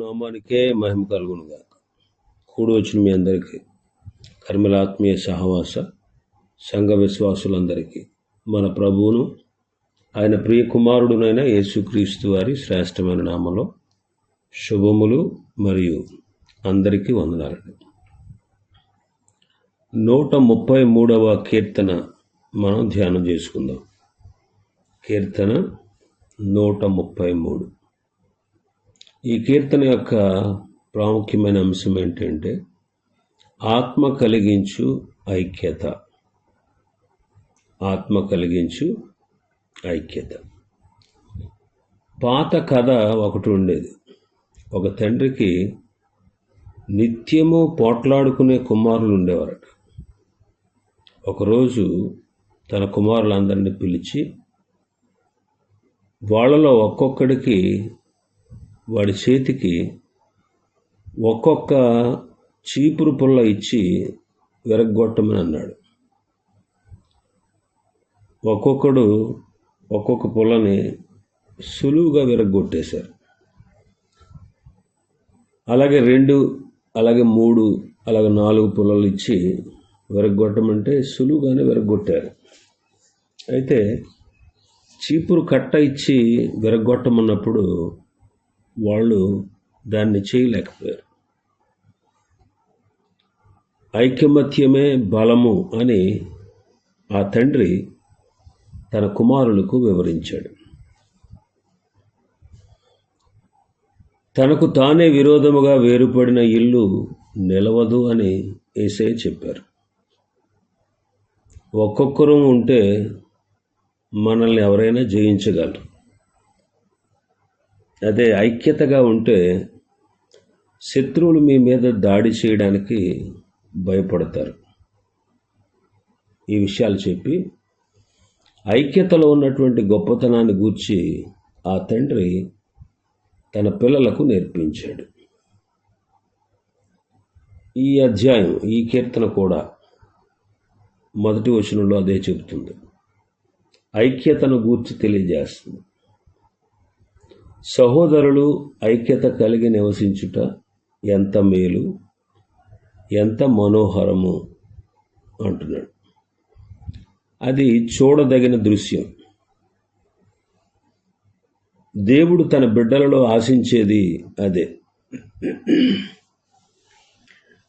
నామానికే మహిమ కలుగునుగా కూడి వచ్చిన మీ అందరికీ కర్మలాత్మీయ సహవాస సంఘ విశ్వాసులందరికీ మన ప్రభువును ఆయన ప్రియ కుమారుడునైన యేసుక్రీస్తు వారి శ్రేష్టమైన నామలో శుభములు మరియు అందరికీ వందనాలండి. నూట ముప్పై మూడవ కీర్తన మనం ధ్యానం చేసుకుందాం. కీర్తన నూట ముప్పై మూడు. ఈ కీర్తన యొక్క ప్రాముఖ్యమైన అంశం ఏంటంటే ఆత్మ కలిగించు ఐక్యత. ఆత్మ కలిగించు ఐక్యత. పాత కథ ఒకటి ఉండేది. ఒక తండ్రికి నిత్యము పోట్లాడుకునే కుమారులు ఉండేవారట. ఒకరోజు తన కుమారులందరినీ పిలిచి వాళ్ళలో ఒక్కొక్కడికి వాడి చేతికి ఒక్కొక్క చీపురు పుల్ల ఇచ్చి విరగ్గొట్టమని అన్నాడు. ఒక్కొక్కడు ఒక్కొక్క పుల్లని సులువుగా విరగ్గొట్టేశారు. అలాగే రెండు అలాగే మూడు అలాగే నాలుగు పుల్లలు ఇచ్చి విరగ్గొట్టమంటే సులువుగానే విరగ్గొట్టారు. అయితే చీపురు కట్ట ఇచ్చి విరగ్గొట్టమన్నప్పుడు వాళ్ళు దాన్ని చేయలేకపోయారు. ఐకమత్యమే బలము అని ఆ తండ్రి తన కుమారులకు వివరించాడు. తనకు తానే విరోధముగా వేరుపడిన ఇల్లు నిలవదు అని ఏసే చెప్పారు. ఒక్కొక్కరు ఉంటే మనల్ని ఎవరైనా జయించగలరు. అదే ఐక్యతగా ఉంటే శత్రువులు మీ మీద దాడి చేయడానికి భయపడతారు. ఈ విషయాలు చెప్పి ఐక్యతలో ఉన్నటువంటి గొప్పతనాన్ని గూర్చి ఆ తండ్రి తన పిల్లలకు నేర్పించాడు. ఈ అధ్యాయం ఈ కీర్తన కూడా మొదటి వచనంలో అదే చెబుతుంది. ఐక్యతను గూర్చి తెలియజేస్తుంది. సహోదరులు ఐక్యత కలిగి నివసించుట ఎంత మేలు ఎంత మనోహరము అంటున్నాడు. అది చూడదగిన దృశ్యం. దేవుడు తన బిడ్డలలో ఆశించేది అదే.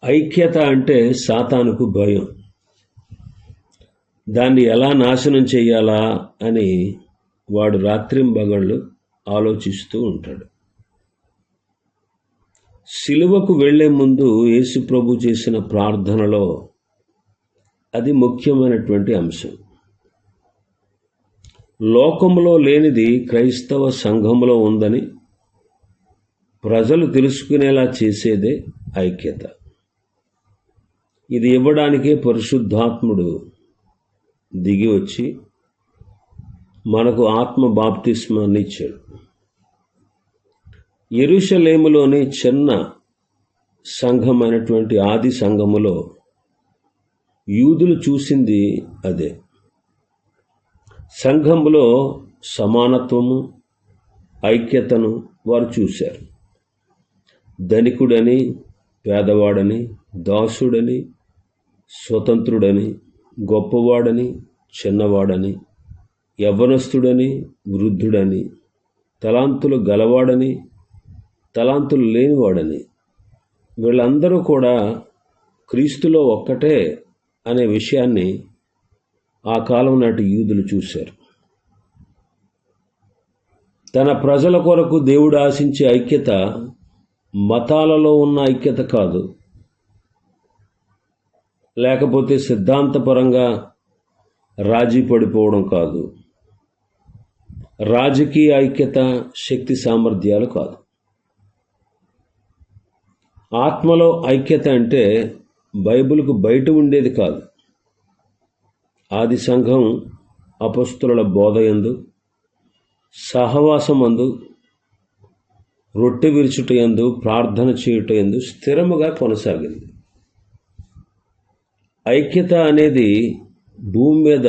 ఐక్యత అంటే సాతానుకు భయం. దాన్ని ఎలా నాశనం చేయాలా అని వాడు రాత్రింబగళ్ళు ఆలోచిస్తూ ఉంటాడు. సిలువకు వెళ్ళే ముందు యేసు ప్రభు చేసిన ప్రార్థనలో అది ముఖ్యమైనటువంటి అంశం. లోకంలో లేనిది క్రైస్తవ సంఘంలో ఉందని ప్రజలు తెలుసుకునేలా చేసేదే ఐక్యత. ఇది ఇవ్వడానికే పరిశుద్ధాత్ముడు దిగి వచ్చి మనకు ఆత్మ బాప్తిస్మాన్ని ఇచ్చాడు. ఎరుషలేములోని చిన్న సంఘమైనటువంటి ఆది సంఘములో యూదులు చూసింది అదే. సంఘములో సమానత్వము ఐక్యతను వారు చూశారు. ధనికుడని పేదవాడని దాసుడని స్వతంత్రుడని గొప్పవాడని చిన్నవాడని యవ్వనస్తుడని వృద్ధుడని తలాంతులు గలవాడని తలాంతులు లేనివాడని. వీళ్ళందరూ కూడా క్రీస్తులో ఒక్కటే అనే విషయాన్ని ఆ కాలం నాటి యూదులు చూశారు. తన ప్రజల కొరకు దేవుడు ఆశించే ఐక్యత మతాలలో ఉన్న ఐక్యత కాదు. లేకపోతే సిద్ధాంతపరంగా రాజీ పడిపోవడం కాదు. రాజకీయ ఐక్యత శక్తి సామర్థ్యాలు కాదు. ఆత్మలో ఐక్యత అంటే బైబిల్కు బయట ఉండేది కాదు. ఆది సంఘం అపస్తుల బోధయందు సహవాసమందు రొట్టె విరుచుటయందు ప్రార్థన చేయుటయందు స్థిరముగా కొనసాగింది. ఐక్యత అనేది భూమి మీద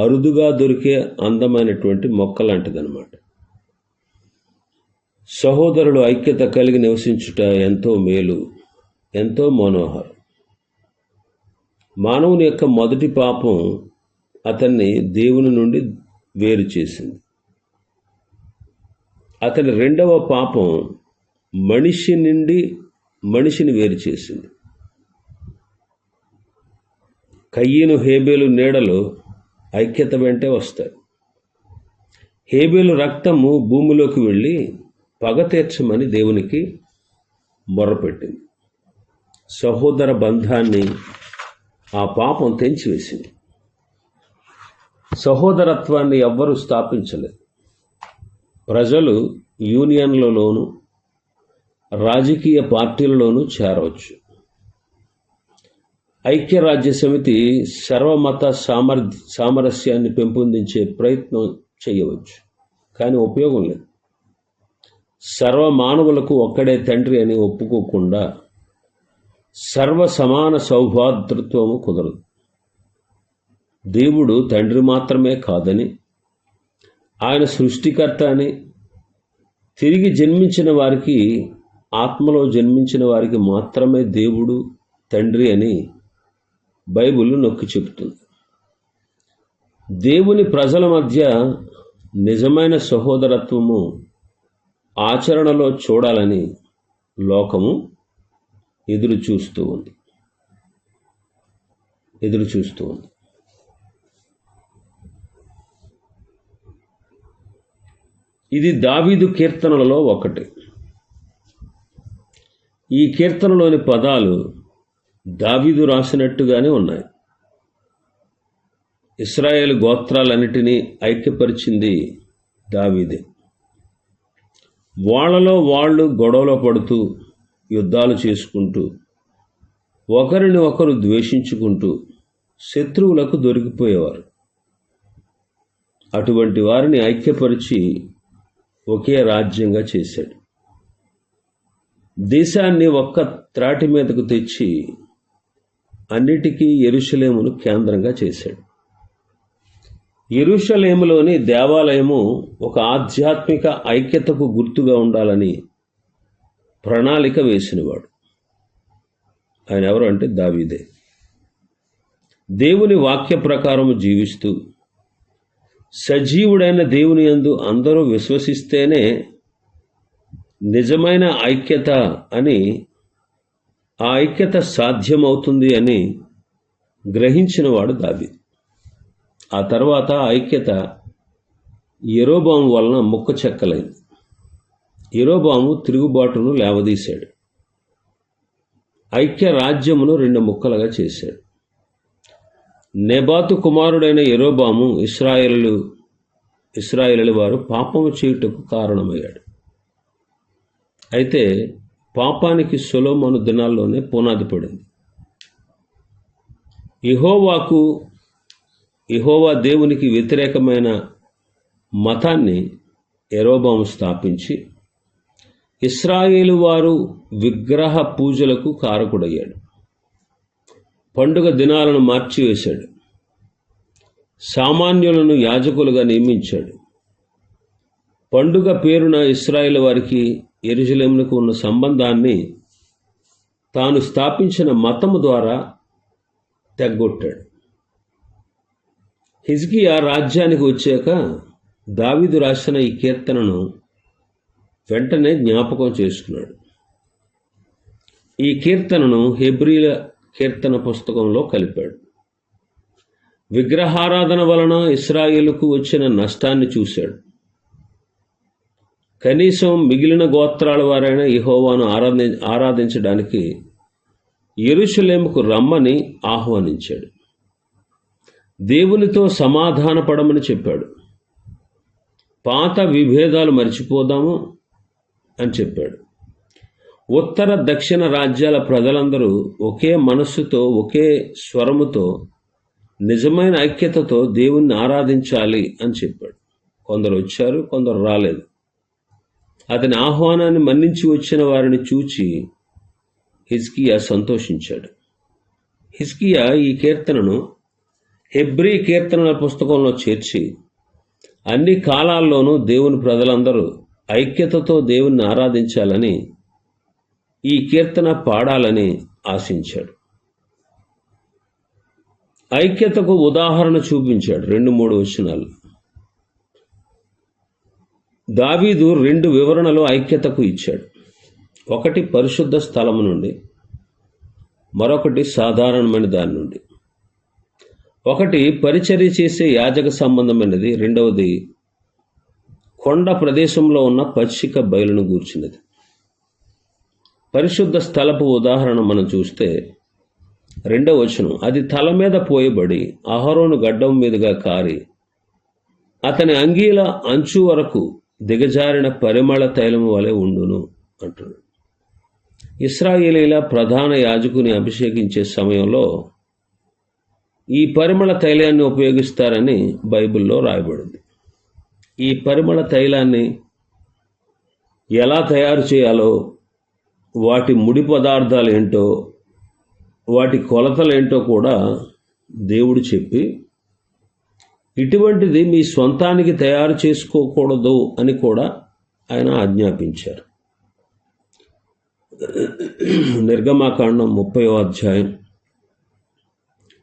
అరుదుగా దొరికే అందమైనటువంటి మొక్క లాంటిదన్నమాట సహోదరులు ఐక్యత కలిగి నివసించుట ఎంతో మేలు ఎంతో మనోహరం. మానవుని యొక్క మొదటి పాపం అతన్ని దేవుని నుండి వేరు చేసింది. అతని రెండవ పాపం మనిషి నుండి మనిషిని వేరు చేసింది. కయ్యను హేబేలు నీడలు ఐక్యత వెంటే వస్తాయి. హేబేలు రక్తము భూమిలోకి వెళ్ళి పగ తీర్చమని దేవునికి మొర్రపెట్టింది సహోదర బంధాన్ని ఆ పాపం తెంచివేసింది. సహోదరత్వాన్ని ఎవ్వరూ స్థాపించలేదు. ప్రజలు యూనియన్లలోనూ రాజకీయ పార్టీలలోనూ చేరవచ్చు. ఐక్యరాజ్య సమితి సర్వమత సామర్ సామరస్యాన్ని పెంపొందించే ప్రయత్నం చేయవచ్చు. కానీ ఉపయోగం లేదు. సర్వ మానవులకు ఒక్కడే తండ్రి అని ఒప్పుకోకుండా సర్వ సమాన సౌభాతృత్వము కుదరదు. దేవుడు తండ్రి మాత్రమే కాదని ఆయన సృష్టికర్త అని తిరిగి జన్మించిన వారికి ఆత్మలో జన్మించిన వారికి మాత్రమే దేవుడు తండ్రి అని బైబిల్ నొక్కి చెబుతుంది. దేవుని ప్రజల మధ్య నిజమైన సహోదరత్వము ఆచరణలో చూడాలని లోకము ఎదురు చూస్తూ ఉంది. ఎదురు చూస్తూ ఉంది. ఇది దావీదు కీర్తనలలో ఒకటి. ఈ కీర్తనలోని పదాలు దావీదు రాసినట్టుగానే ఉన్నాయి. ఇస్రాయేల్ గోత్రాలన్నిటినీ ఐక్యపరిచింది దావీదే. వాళ్ళలో వాళ్ళు గొడవలో పడుతూ యుద్ధాలు చేసుకుంటూ ఒకరిని ఒకరు ద్వేషించుకుంటూ శత్రువులకు దొరికిపోయేవారు. అటువంటి వారిని ఐక్యపరిచి ఒకే రాజ్యంగా చేశాడు. దేశాన్ని ఒక్క త్రాటి మీదకు తెచ్చి అన్నిటికీ ఎరుషలేమును కేంద్రంగా చేశాడు. ఎరుషలేములోని దేవాలయము ఒక ఆధ్యాత్మిక ఐక్యతకు గుర్తుగా ఉండాలని ప్రణాళిక వేసినవాడు. ఆయన ఎవరు అంటే దావీదే. దేవుని వాక్య ప్రకారం జీవిస్తూ సజీవుడైన దేవుని యందు అందరూ విశ్వసిస్తేనే నిజమైన ఐక్యత అని ఆ ఐక్యత సాధ్యమవుతుంది అని గ్రహించినవాడు దావి ఆ తర్వాత ఆ ఐక్యత ఎరోబాము వలన ముక్క చెక్కలైంది. ఎరోబాము తిరుగుబాటును లేవదీశాడు. ఐక్య రాజ్యమును రెండు ముక్కలుగా చేశాడు. నెబాతు కుమారుడైన ఎరోబాము ఇస్రాయేలు ఇస్రాయేలు వారు పాపము చేయుటకు కారణమయ్యాడు. అయితే పాపానికి సొలోమోను దినాల్లోనే పునాది పడింది. ఇహోవాకు ఇహోవా దేవునికి వ్యతిరేకమైన మతాన్ని ఎరోబాము స్థాపించి ఇస్రాయేలు వారు విగ్రహ పూజలకు కారకుడయ్యాడు. పండుగ దినాలను మార్చివేశాడు. సామాన్యులను యాజకులుగా నియమించాడు. పండుగ పేరున ఇస్రాయేల్ వారికి ఎరుజలేమునకు ఉన్న సంబంధాన్ని తాను స్థాపించిన మతము ద్వారా తెగ్గొట్టాడు. హిజ్కియా రాజ్యానికి వచ్చాక దావీదు రాసిన ఈ కీర్తనను వెంటనే జ్ఞాపకం చేసుకున్నాడు. ఈ కీర్తనను హెబ్రీల కీర్తన పుస్తకంలో కలిపాడు. విగ్రహారాధన వలన ఇస్రాయిల్కు వచ్చిన నష్టాన్ని చూశాడు. కనీసం మిగిలిన గోత్రాల వారైన ఇహోవాను ఆరాధి ఆరాధించడానికి ఎరుషులేముకు రమ్మని ఆహ్వానించాడు. దేవునితో సమాధానపడమని చెప్పాడు. పాత విభేదాలు మర్చిపోదాము అని చెప్పాడు. ఉత్తర దక్షిణ రాజ్యాల ప్రజలందరూ ఒకే మనస్సుతో ఒకే స్వరముతో నిజమైన ఐక్యతతో దేవుణ్ణి ఆరాధించాలి అని చెప్పాడు. కొందరు వచ్చారు కొందరు రాలేదు. అతని ఆహ్వానాన్ని మన్నించి వచ్చిన వారిని చూచి హిజ్కియా సంతోషించాడు. హిజ్కియా ఈ కీర్తనను హెబ్రీ కీర్తనల పుస్తకంలో చేర్చి అన్ని కాలాల్లోనూ దేవుని ప్రజలందరూ ఐక్యతతో దేవుణ్ణి ఆరాధించాలని ఈ కీర్తన పాడాలని ఆశించాడు. ఐక్యతకు ఉదాహరణ చూపించాడు రెండు మూడు వచనాలు. దావీదు రెండు వివరణలు ఐక్యతకు ఇచ్చాడు. ఒకటి పరిశుద్ధ స్థలం నుండి మరొకటి సాధారణమైన దాని నుండి. ఒకటి పరిచర్య చేసే యాజక సంబంధమైనది. రెండవది కొండ ప్రదేశంలో ఉన్న పచ్చిక బయలును గూర్చినది. పరిశుద్ధ స్థలపు ఉదాహరణ మనం చూస్తే రెండవ వచనం అది తల మీద పోయబడి అహరోను గడ్డం మీదుగా కారి అతని అంగీల అంచు వరకు దిగజారిన పరిమళ తైలము వలె ఉండును అంటున్నాడు. ఇస్రాయేలీల ప్రధాన యాజకుని అభిషేకించే సమయంలో ఈ పరిమళ తైలాన్ని ఉపయోగిస్తారని బైబిల్లో రాయబడింది. ఈ పరిమళ తైలాన్ని ఎలా తయారు చేయాలో వాటి ముడి పదార్థాలు ఏంటో వాటి కొలతలు ఏంటో కూడా దేవుడు చెప్పి ఇటువంటిది మీ సొంతానికి తయారు చేసుకోకూడదు అని కూడా ఆయన ఆజ్ఞాపించారు. నిర్గమాకాండం ముప్పై అధ్యాయం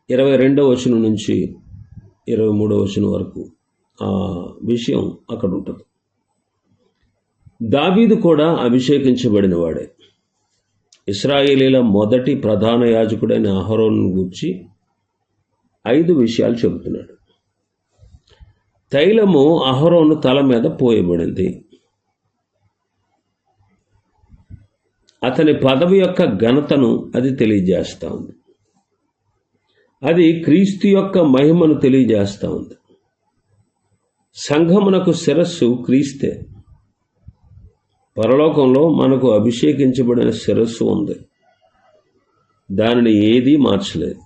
ఇరవై రెండవ వచనం నుంచి ఇరవై మూడవ వచనం వరకు ఆ విషయం అక్కడ ఉంటుంది. దావీదు కూడా అభిషేకించబడినవాడే ఇస్రాయేలీల మొదటి ప్రధాన యాజకుడైన అహరోన్ గూర్చి ఐదు విషయాలు చెబుతున్నాడు. తైలము అహరోను తల మీద పోయబడింది. అతని పదవి యొక్క ఘనతను అది తెలియజేస్తూ ఉంది. అది క్రీస్తు యొక్క మహిమను తెలియజేస్తూ ఉంది. సంఘమునకు శిరస్సు క్రీస్తే. పరలోకంలో మనకు అభిషేకించబడిన శిరస్సు ఉంది. దానిని ఏదీ మార్చలేదు.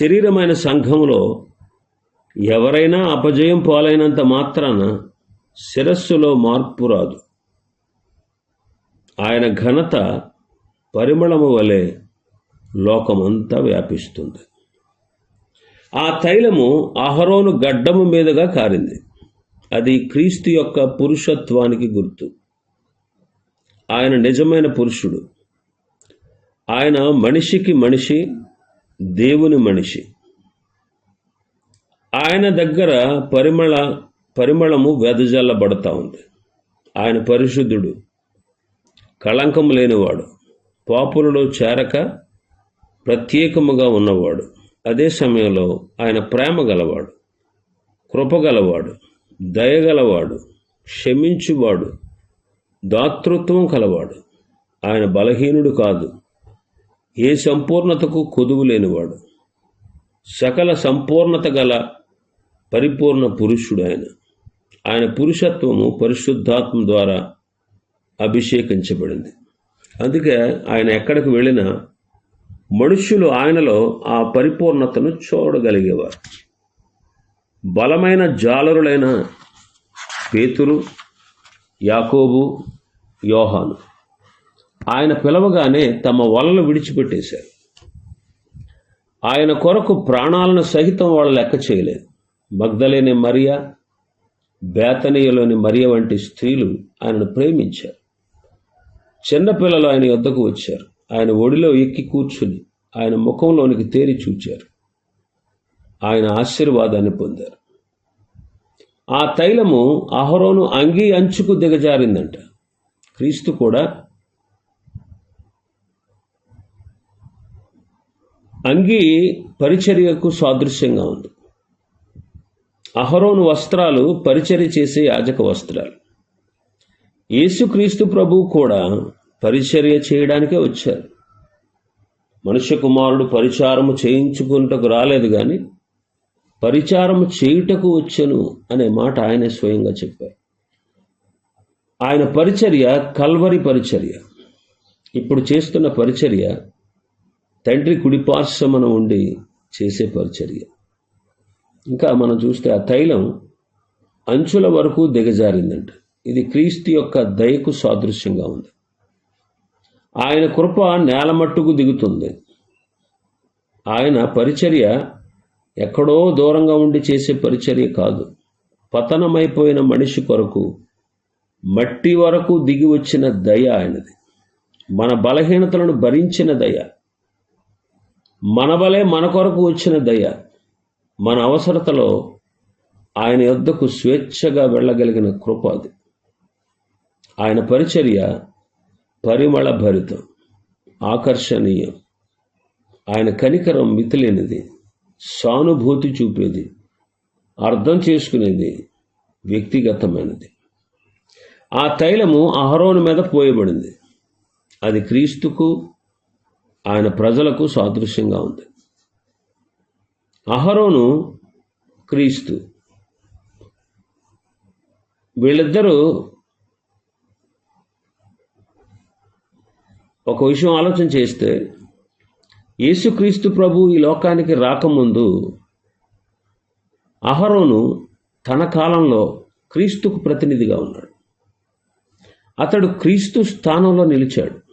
శరీరమైన సంఘములో ఎవరైనా అపజయం పాలైనంత మాత్రాన శిరస్సులో మార్పు రాదు. ఆయన ఘనత పరిమళము వలె లోకమంతా వ్యాపిస్తుంది. ఆ తైలము అహరోను గడ్డము మీదుగా కారింది. అది క్రీస్తు యొక్క పురుషత్వానికి గుర్తు. ఆయన నిజమైన పురుషుడు. ఆయన మనిషికి మనిషి దేవుని మనిషి. ఆయన దగ్గర పరిమళ పరిమళము వెదజల్లబడతా ఉంది. ఆయన పరిశుద్ధుడు కళంకము లేనివాడు పాపులలో చేరక ప్రత్యేకముగా ఉన్నవాడు. అదే సమయంలో ఆయన ప్రేమ గలవాడు కృపగలవాడు దయగలవాడు క్షమించువాడు దాతృత్వం కలవాడు. ఆయన బలహీనుడు కాదు ఏ సంపూర్ణతకు కొదువు లేనివాడు. సకల సంపూర్ణత గల పరిపూర్ణ పురుషుడు ఆయన ఆయన పురుషత్వము పరిశుద్ధాత్మ ద్వారా అభిషేకించబడింది. అందుకే ఆయన ఎక్కడికి వెళ్ళినా మనుష్యులు ఆయనలో ఆ పరిపూర్ణతను చూడగలిగేవారు. బలమైన జాలరులైన పేతురు యాకోబు యోహాను. ఆయన పిలవగానే తమ వలలు విడిచిపెట్టేశారు. ఆయన కొరకు ప్రాణాలను సహితం వాళ్ళు లెక్క చేయలేదు. మగ్ధలేని మరియ బేతనీయలోని మరియ వంటి స్త్రీలు ఆయనను ప్రేమించారు. చిన్నపిల్లలు ఆయన యొద్దకు వచ్చారు. ఆయన ఒడిలో ఎక్కి కూర్చుని ఆయన ముఖంలోనికి తేరి చూచారు. ఆయన ఆశీర్వాదాన్ని పొందారు. ఆ తైలము అహరోను అంగీ అంచుకు దిగజారిందంట. క్రీస్తు కూడా అంగి పరిచర్యకు సాదృశ్యంగా ఉంది. అహరోను వస్త్రాలు పరిచర్య చేసే యాజక వస్త్రాలు. యేసుక్రీస్తు ప్రభు కూడా పరిచర్య చేయడానికే వచ్చారు. మనుష్య కుమారుడు పరిచారము చేయించుకుంటకు రాలేదు కానీ పరిచారము చేయుటకు వచ్చను అనే మాట ఆయనే స్వయంగా చెప్పారు. ఆయన పరిచర్య కల్వరి పరిచర్య. ఇప్పుడు చేస్తున్న పరిచర్య తండ్రి కుడిపార్శ్వమన ఉండి చేసే పరిచర్య. ఇంకా మనం చూస్తే ఆ తైలం అంచుల వరకు దిగజారిందంట. ఇది క్రీస్తు యొక్క దయకు సాదృశ్యంగా ఉంది. ఆయన కృప నేలమట్టుకు దిగుతుంది. ఆయన పరిచర్య ఎక్కడో దూరంగా ఉండి చేసే పరిచర్య కాదు. పతనమైపోయిన మనిషి కొరకు మట్టి వరకు దిగి వచ్చిన దయ ఆయనది. మన బలహీనతలను భరించిన దయ. మన వలె మన కొరకు వచ్చిన దయ మన అవసరతలో ఆయన యొద్దకు స్వేచ్ఛగా వెళ్ళగలిగిన కృప అది. ఆయన పరిచర్య పరిమళ భరితం ఆకర్షణీయం. ఆయన కనికరం మితిలేనిది సానుభూతి చూపేది అర్థం చేసుకునేది వ్యక్తిగతమైనది. ఆ తైలము అహరోను మీద పోయబడింది. అది క్రీస్తుకు ఆయన ప్రజలకు సాదృశ్యంగా ఉంది. అహరోను క్రీస్తు. వీళ్ళిద్దరూ ఒక విషయం ఆలోచన చేస్తే యేసుక్రీస్తు ప్రభు ఈ లోకానికి రాకముందు అహరోను తన కాలంలో క్రీస్తుకు ప్రతినిధిగా ఉన్నాడు. అతడు క్రీస్తు స్థానంలో నిలిచాడు.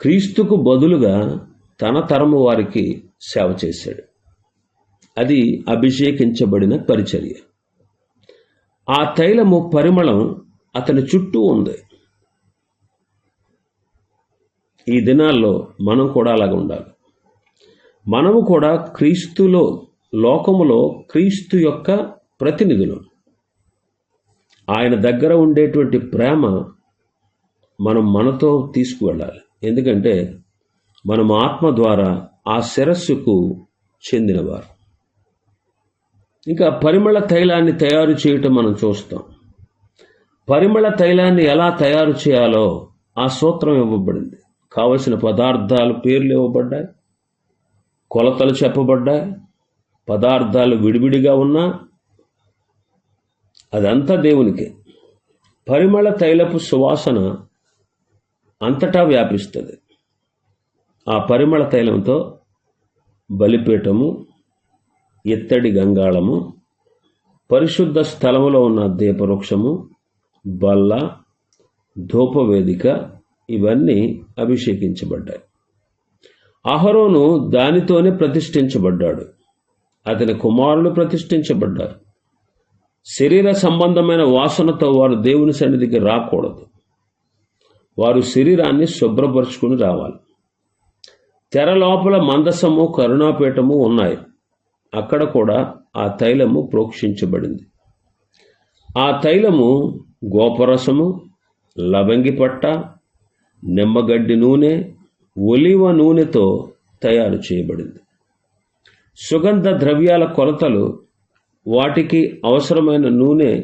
క్రీస్తుకు బదులుగా తన తరము వారికి సేవ చేశాడు. అది అభిషేకించబడిన పరిచర్య. ఆ తైలము పరిమళం అతని చుట్టూ ఉంది. ఈ దినాల్లో మనం కూడా అలాగ ఉండాలి. మనము కూడా క్రీస్తులో లోకములో క్రీస్తు యొక్క ప్రతినిధులు. ఆయన దగ్గర ఉండేటువంటి ప్రేమ మనం మనతో తీసుకువెళ్ళాలి. ఎందుకంటే మనం ఆత్మ ద్వారా ఆ శిరస్సుకు చెందినవారు. ఇంకా పరిమళ తైలాన్ని తయారు చేయటం మనం చూస్తాం. పరిమళ తైలాన్ని ఎలా తయారు చేయాలో ఆ సూత్రం ఇవ్వబడింది. కావలసిన పదార్థాలు పేర్లు ఇవ్వబడ్డాయి. కొలతలు చెప్పబడ్డాయి. పదార్థాలు విడివిడిగా ఉన్నా అదంతా దేవునికి. పరిమళ తైలపు సువాసన అంతటా వ్యాపిస్తుంది. ఆ పరిమళ తైలంతో బలిపీఠము ఎత్తడి గంగాళము పరిశుద్ధ స్థలములో ఉన్న దీపవృక్షము బల్ల ధూపవేదిక ఇవన్నీ అభిషేకించబడ్డాయి. అహరోను దానితోనే ప్రతిష్ఠించబడ్డాడు. అతని కుమారులు ప్రతిష్ఠించబడ్డారు. శరీర సంబంధమైన వాసనతో వారు దేవుని సన్నిధికి రాకూడదు. వారు శరీరాన్ని శుభ్రపరుచుకుని రావాలి. తెర లోపల మందసము కరుణాపీఠము ఉన్నాయి. అక్కడ కూడా ఆ తైలము ప్రోక్షించబడింది. ఆ తైలము గోపరసము లవంగి పట్ట నిమ్మగడ్డి నూనె ఒలివ నూనెతో తయారు చేయబడింది. సుగంధ ద్రవ్యాల కొలతలు వాటికి అవసరమైన నూనె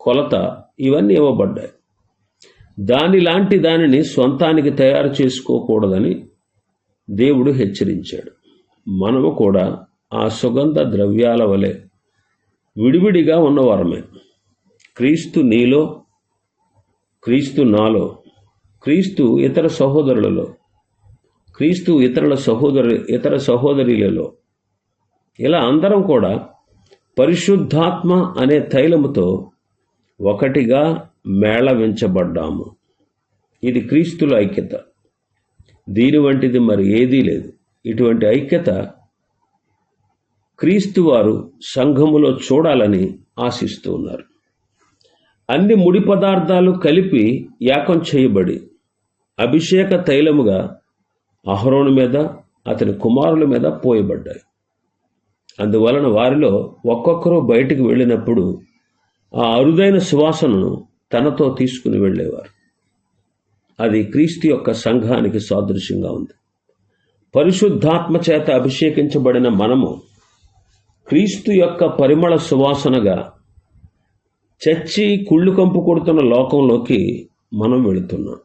కొలత ఇవన్నీ ఇవ్వబడ్డాయి. దాని లాంటి దానిని సొంతానికి తయారు చేసుకోకూడదని దేవుడు హెచ్చరించాడు. మనము కూడా ఆ సుగంధ ద్రవ్యాల వలె విడివిడిగా ఉన్నవారమే. క్రీస్తు నీలో క్రీస్తు నాలో క్రీస్తు ఇతర సహోదరులలో క్రీస్తు ఇతరుల సహోదరు ఇతర సహోదరులలో ఇలా అందరం కూడా పరిశుద్ధాత్మ అనే తైలముతో ఒకటిగా మేళవించబడ్డాము. ఇది క్రీస్తుల ఐక్యత. దీని వంటిది మరి ఏదీ లేదు. ఇటువంటి ఐక్యత క్రీస్తు వారు సంఘములో చూడాలని ఆశిస్తూ ఉన్నారు. అన్ని ముడి పదార్థాలు కలిపి యాకం చేయబడి అభిషేక తైలముగా అహరోను మీద అతని కుమారుల మీద పోయబడ్డాయి. అందువలన వారిలో ఒక్కొక్కరు బయటికి వెళ్ళినప్పుడు ఆ అరుదైన సువాసనను తనతో తీసుకుని వెళ్ళేవారు. అది క్రీస్తు యొక్క సంఘానికి సాదృశ్యంగా ఉంది. పరిశుద్ధాత్మ చేత అభిషేకించబడిన మనము క్రీస్తు యొక్క పరిమళ సువాసనగా చచ్చి కుళ్ళు కంపు కొడుతున్న లోకంలోకి మనం వెళుతున్నాం.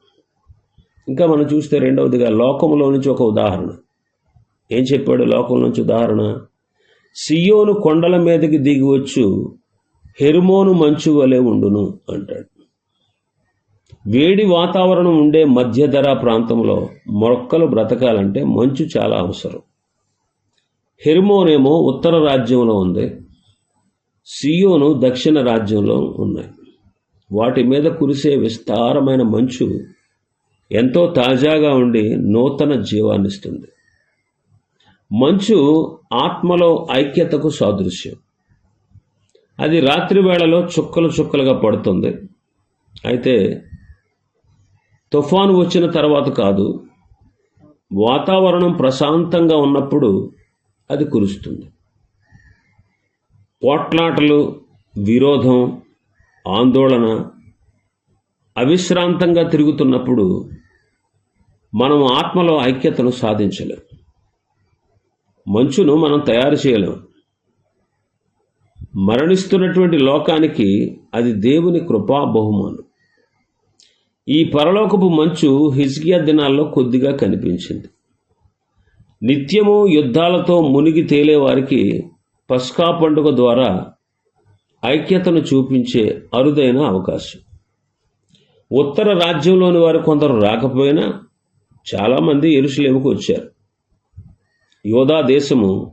ఇంకా మనం చూస్తే రెండవదిగా లోకంలో నుంచి ఒక ఉదాహరణ. ఏం చెప్పాడు లోకం నుంచి ఉదాహరణ? సియోను కొండల మీదకి దిగివచ్చు హెర్మోను మంచు వలె ఉండును అంటాడు. వేడి వాతావరణం ఉండే మధ్యధర ప్రాంతంలో మొక్కలు బ్రతకాలంటే మంచు చాలా అవసరం. హెర్మోనేమో ఉత్తర రాజ్యంలో ఉంది. సియోను దక్షిణ రాజ్యంలో ఉన్నాయి. వాటి మీద కురిసే విస్తారమైన మంచు ఎంతో తాజాగా ఉండి నూతన జీవాన్నిస్తుంది. మంచు ఆత్మలో ఐక్యతకు సాదృశ్యం. అది రాత్రి వేళలో చుక్కలు చుక్కలుగా పడుతుంది. అయితే తుఫాను వచ్చిన తర్వాత కాదు వాతావరణం ప్రశాంతంగా ఉన్నప్పుడు అది కురుస్తుంది. పోట్లాటలు విరోధం ఆందోళన అవిశ్రాంతంగా తిరుగుతున్నప్పుడు మనం ఆత్మలో ఐక్యతను సాధించలేం. మంచును మనం తయారు చేయలేం. మరణిస్తున్నటువంటి లోకానికి అది దేవుని కృపా బహుమానం. ఈ పరలోకపు మంచు హిజ్కియా దినాల్లో కొద్దిగా కనిపించింది. నిత్యము యుద్ధాలతో మునిగి తేలేవారికి పస్కా పండుగ ద్వారా ఐక్యతను చూపించే అరుదైన అవకాశం. ఉత్తర రాజ్యంలోని వారు కొందరు రాకపోయినా చాలామంది ఎరుసలేముకు వచ్చారు. యోధా దేశము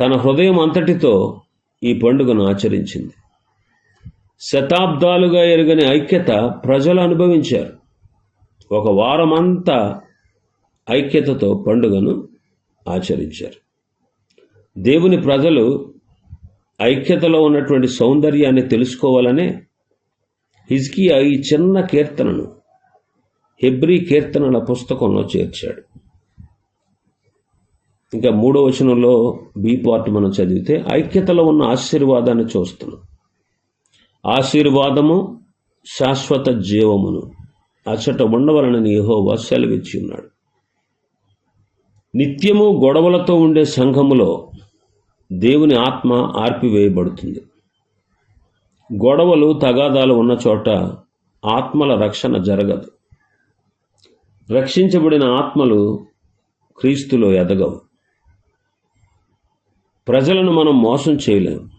తన హృదయం అంతటితో ఈ పండుగను ఆచరించింది. శతాబ్దాలుగా ఎరుగని ఐక్యత ప్రజలు అనుభవించారు. ఒక వారమంతా ఐక్యతతో పండుగను ఆచరించారు. దేవుని ప్రజలు ఐక్యతలో ఉన్నటువంటి సౌందర్యాన్ని తెలుసుకోవాలనే హిజ్కియా ఈ చిన్న కీర్తనను హెబ్రీ కీర్తనల పుస్తకంలో చేర్చాడు. ఇంకా మూడో వచనంలో బి పార్ట్ మనం చదివితే ఐక్యతలో ఉన్న ఆశీర్వాదాన్ని చూస్తున్నాం. ఆశీర్వాదము శాశ్వత జీవమును. అచ్చట ఉండవలనని యహోవా సెలవిచ్చి ఉన్నాడు. నిత్యము గొడవలతో ఉండే సంఘములో దేవుని ఆత్మ ఆర్పివేయబడుతుంది. గొడవలు తగాదాలు ఉన్న చోట ఆత్మల రక్షణ జరగదు. రక్షించబడిన ఆత్మలు క్రీస్తులో ఎదగవు. ప్రజలను మనం మోసం చేయలేము.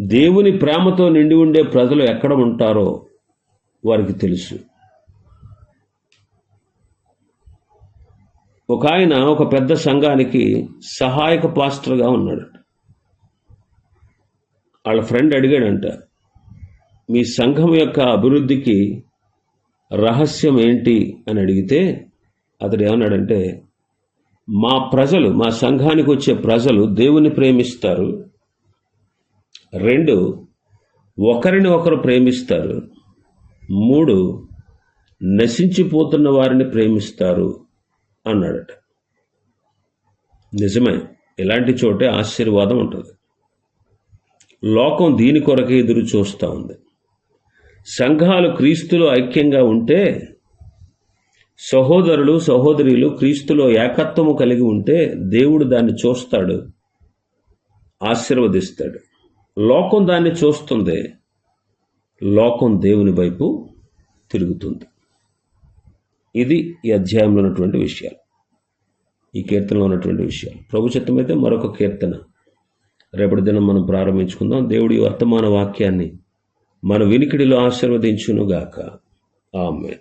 దేవుని ప్రేమతో నిండి ఉండే ప్రజలు ఎక్కడ ఉంటారో వారికి తెలుసు. ఒక ఆయన ఒక పెద్ద సంఘానికి సహాయక పాస్టర్గా ఉన్నాడు. వాళ్ళ ఫ్రెండ్ అడిగాడంట మీ సంఘం యొక్క అభివృద్ధికి రహస్యం ఏంటి? అని అడిగితే అతడు ఏమన్నాడంటే మా ప్రజలు మా సంఘానికి వచ్చే ప్రజలు దేవుని ప్రేమిస్తారు. రెండు ఒకరిని ఒకరు ప్రేమిస్తారు. మూడు నశించిపోతున్న వారిని ప్రేమిస్తారు అన్నాడట. నిజమే ఇలాంటి చోటే ఆశీర్వాదం ఉంటుంది. లోకం దీని కొరకే ఎదురు చూస్తూ ఉంది. సంఘాలు క్రీస్తులో ఐక్యంగా ఉంటే సహోదరులు సహోదరులు క్రీస్తులో ఏకత్వము కలిగి ఉంటే దేవుడు దాన్ని చూస్తాడు ఆశీర్వదిస్తాడు. లోకం దాన్ని చూస్తుంది. లోకం దేవుని వైపు తిరుగుతుంది. ఇది ఈ అధ్యాయంలో ఉన్నటువంటి విషయాలు. ఈ కీర్తనలో ఉన్నటువంటి విషయాలు. ప్రభు చిత్తమైతే మరొక కీర్తన. రేపటి దినం మనం ప్రారంభించుకుందాం. దేవుడి వర్తమాన వాక్యాన్ని మన వినికిడిలో ఆశీర్వదించునుగాక. ఆమె